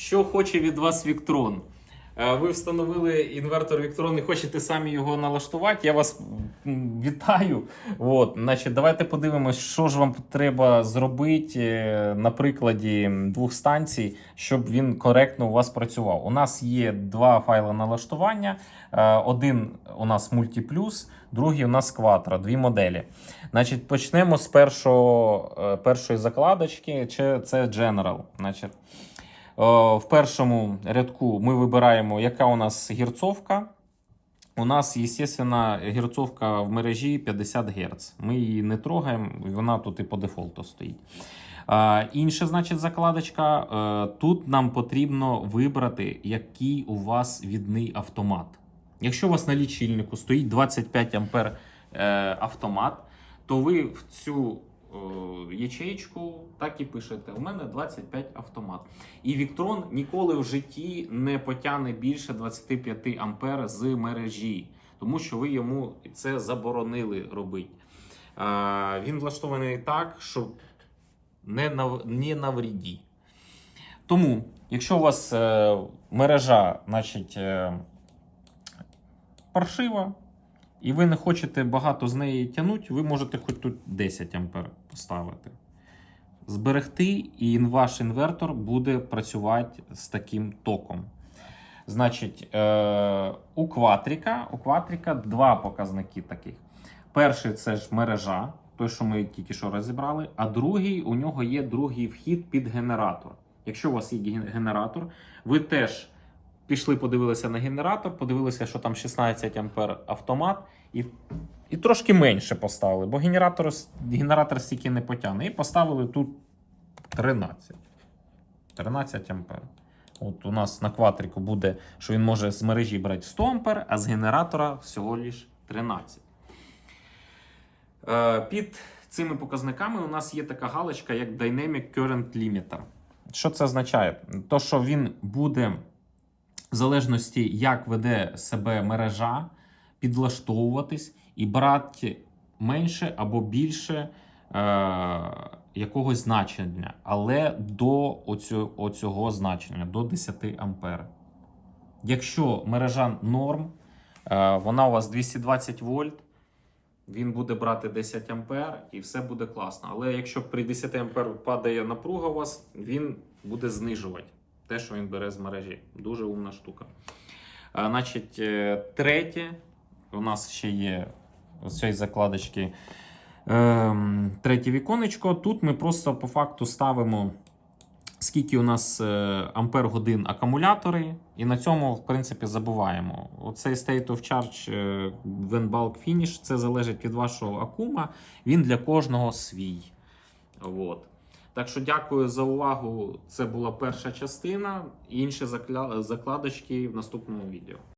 Що хоче від вас Віктрон? Е, Ви встановили інвертор Віктрон і хочете самі його налаштувати. Я вас вітаю. От, значить, давайте подивимось, що ж вам треба зробити е, на прикладі двох станцій, щоб він коректно у вас працював. У нас є два файли налаштування. Е, Один у нас Multiplus, другий у нас Quattro, дві моделі. Значить, почнемо з першого, першої закладочки, це General. Значить, в першому рядку ми вибираємо, яка у нас герцовка. У нас, звісно, герцовка в мережі 50 Гц. Ми її не трогаємо, вона тут і по дефолту стоїть. А, інша, значить, закладочка. е, Тут нам потрібно вибрати, який у вас відний автомат. Якщо у вас на лічильнику стоїть 25 ампер е, автомат, то ви в цю е, ячеєчку так і пишете: у мене 25 автомат. І Віктрон ніколи в житті не потягне більше 25 ампер з мережі, тому що ви йому це заборонили робити. Е, Він влаштований так, що не на, не на вріді. Тому, якщо у вас е, мережа, значить, паршива, і ви не хочете багато з неї тягнути, ви можете хоч тут 10 ампер поставити. Зберегти, і ваш інвертор буде працювати з таким током. Значить, е, у кватріка, у кватріка два показники таких. Перший це ж мережа, той, що ми тільки що розібрали, а другий у нього є другий вхід під генератор. Якщо у вас є генератор, ви теж пішли, подивилися на генератор, подивилися, що там 16 ампер автомат, і, і трошки менше поставили, бо генератор, генератор стільки не потягне. І поставили тут 13. 13 ампер. От у нас на кватріку буде, що він може з мережі брати 100 ампер, а з генератора всього лиш 13. Е, Під цими показниками у нас є така галочка, як Dynamic Current Limiter. Що це означає? То, що він буде, в залежності, як веде себе мережа, підлаштовуватись і брати менше або більше е, якогось значення, але до оцю, оцього значення, до 10 ампер. Якщо мережа норм, е, вона у вас 220 вольт, він буде брати 10 ампер і все буде класно. Але якщо при 10 ампер падає напруга у вас, він буде знижувати те, що він бере з мережі. Дуже умна штука. А, значить, е, третє, у нас ще є з цієї закладочки. Ем, третє віконечко. Тут ми просто по факту ставимо, скільки у нас е, ампер годин акумулятори, і на цьому, в принципі, забуваємо. Оцей state of charge е, when bulk finish, це залежить від вашого акума. Він для кожного свій. От. Так що дякую за увагу. Це була перша частина. Інші закладочки в наступному відео.